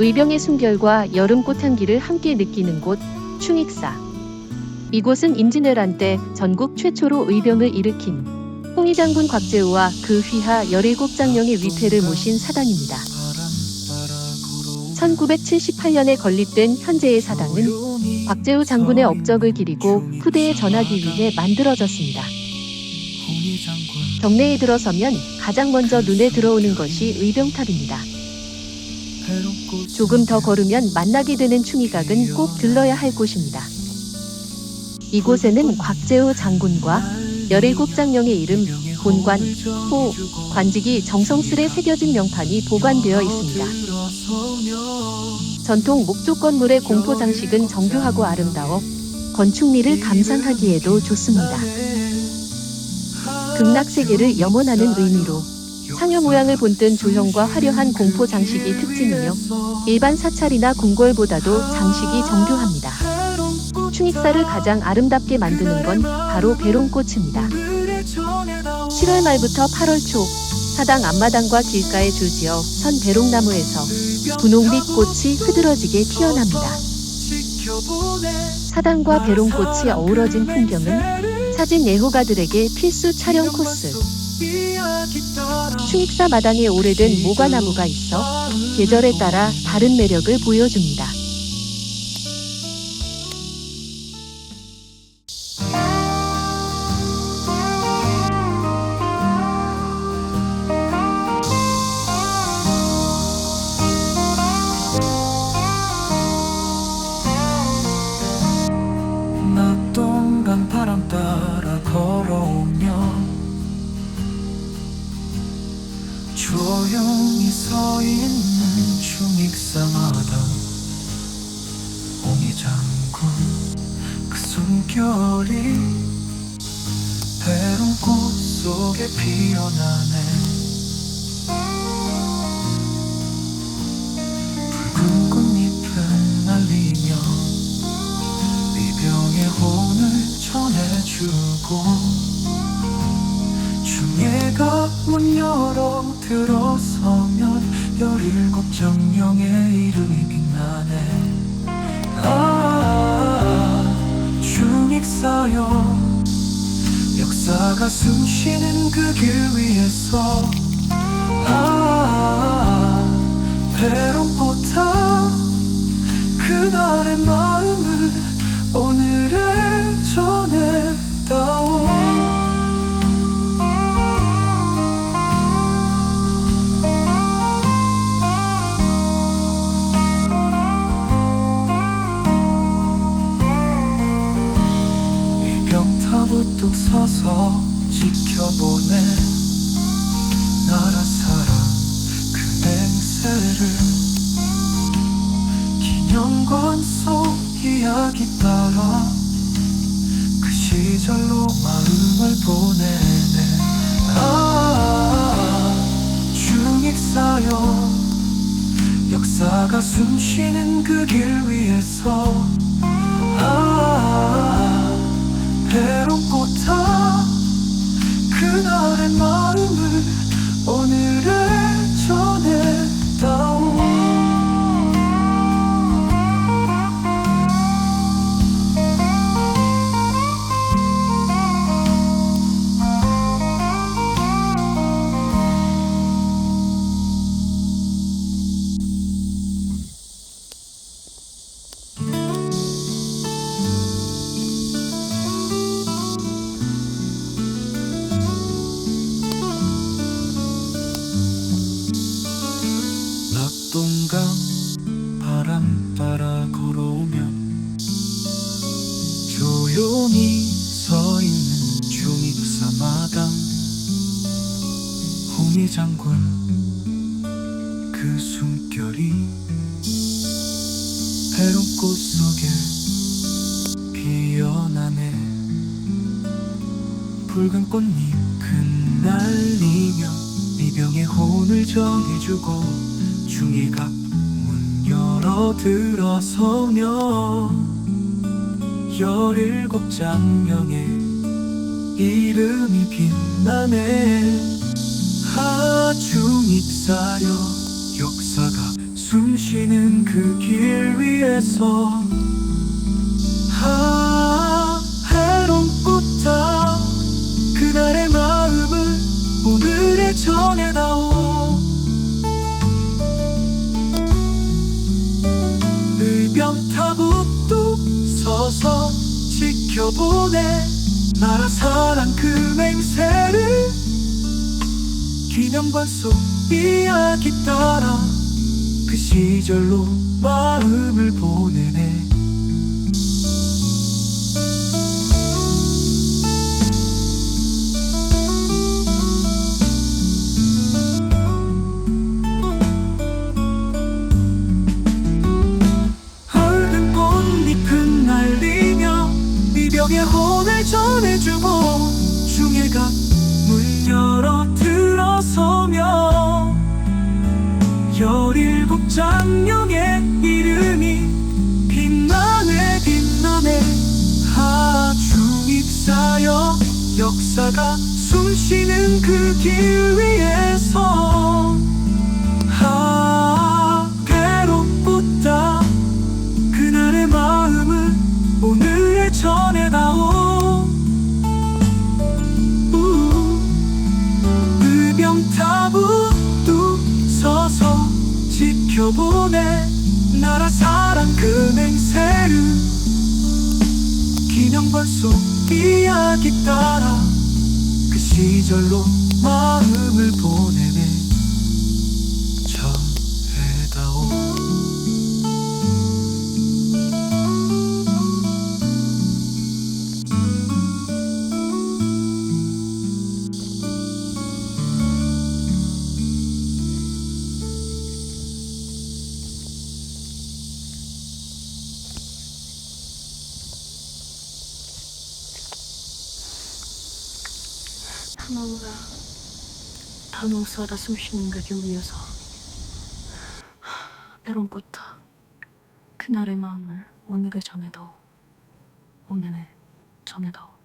의병의 숨결과 여름 꽃향기를 함께 느끼는 곳 충익사. 이곳은 임진왜란 때 전국 최초로 의병을 일으킨 홍의 장군 곽재우와 그 휘하 17장령의 위패를 모신 사당입니다. 1978년에 건립된 현재의 사당은 곽재우 장군의 업적을 기리고 후대에 전하기 위해 만들어졌습니다. 경내에 들어서면 가장 먼저 눈에 들어오는 것이 의병탑입니다. 조금 더 걸으면 만나게 되는 충이각은 꼭 들러야 할 곳입니다. 이곳에는 곽재우 장군과 17장령의 이름, 본관, 호, 관직이 정성스레 새겨진 명판이 보관되어 있습니다. 전통 목조 건물의 공포 장식은 정교하고 아름다워 건축미를 감상하기에도 좋습니다. 극락 세계를 염원하는 의미로 상여 모양을 본뜬 조형과 화려한 공포 장식이 특징이며 일반 사찰이나 궁궐보다도 장식이 정교합니다. 충익사를 가장 아름답게 만드는 건 바로 배롱꽃입니다. 7월 말부터 8월 초 사당 앞마당과 길가에 줄지어 선 배롱나무에서 분홍빛 꽃이 흐드러지게 피어납니다. 사당과 배롱꽃이 어우러진 풍경은 사진 애호가들에게 필수 촬영 코스. 충익사 마당에 오래된 모과나무가 있어 계절에 따라 다른 매력을 보여줍니다. 조용히 서 있는 중익사마다. 옹이 장군 그 숨결이 배롱꽃 속에 피어나네. 붉은 꽃잎은 날리며 이병의 혼을 전해주고 문 열어 들어서면 열일곱 정령의 이름이 빛나네. 아 중익사여 역사가 숨쉬는 그 길 위에서. 아 배롱보다 그날의 마 이병탑을 뚝 서서 지켜보네. 나라 사랑 그 맹세를 기념관 속 이야기 따라 그 시절로 마음을 보내네. 아 중익사여 역사가 숨쉬는 그 길 위에서. 아 배롱꽃아 그날의 마음을 장군 그 숨결이 배롱꽃 속에 피어나네. 붉은 꽃잎은 날리며 미병의 혼을 전해주고 중이가 문 열어 들어서며 열일곱 장명의 이름이 빛나네 하중입사여 역사가 숨쉬는 그 길 위에서. 아 해롱 꽃다 그날의 마음을 오늘에 전해다오. 의병타북도 서서 지켜보네. 나라 사랑 그 기념관 속 이야기 따라 그 시절로 마음을 보내네. 헐든 꽃잎은 날리며 이벽에 혼을 전해주고 중해가 장명의 이름이 빛나네 빛나네. 하중 입사여 역사가 숨쉬는 그 길 위에서 지켜보네. 나라 사랑 그 맹세를 기념관 속 이야기 따라 그 시절로 마음을 보내네 하나무라 단호 살아 숨쉬는 그 에론 꽃다 그날의 마음을 오늘에 전해다오 오늘에 전해다오